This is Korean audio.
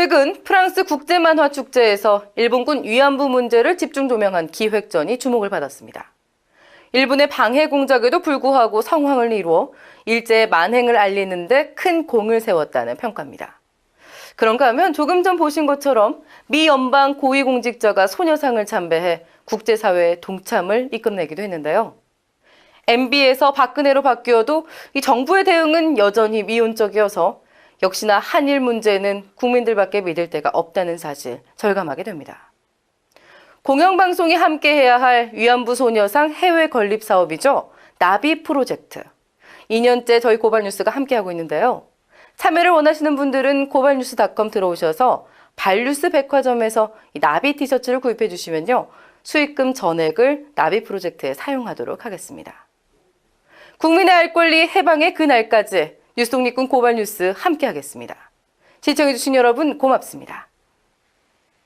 최근 프랑스 국제만화 축제에서 일본군 위안부 문제를 집중 조명한 기획전이 주목을 받았습니다. 일본의 방해 공작에도 불구하고 성황을 이루어 일제의 만행을 알리는데 큰 공을 세웠다는 평가입니다. 그런가 하면 조금 전 보신 것처럼 미 연방 고위공직자가 소녀상을 참배해 국제사회의 동참을 이끌어내기도 했는데요. MB에서 박근혜로 바뀌어도 이 정부의 대응은 여전히 미온적이어서 역시나 한일 문제는 국민들밖에 믿을 데가 없다는 사실 절감하게 됩니다. 공영방송이 함께해야 할 위안부 소녀상 해외 건립 사업이죠. 나비 프로젝트. 2년째 저희 고발뉴스가 함께하고 있는데요. 참여를 원하시는 분들은 고발뉴스닷컴 들어오셔서 발뉴스 백화점에서 이 나비 티셔츠를 구입해 주시면요. 수익금 전액을 나비 프로젝트에 사용하도록 하겠습니다. 국민의 알 권리 해방의 그날까지 뉴스 독립군 고발뉴스 함께하겠습니다. 시청해주신 여러분 고맙습니다.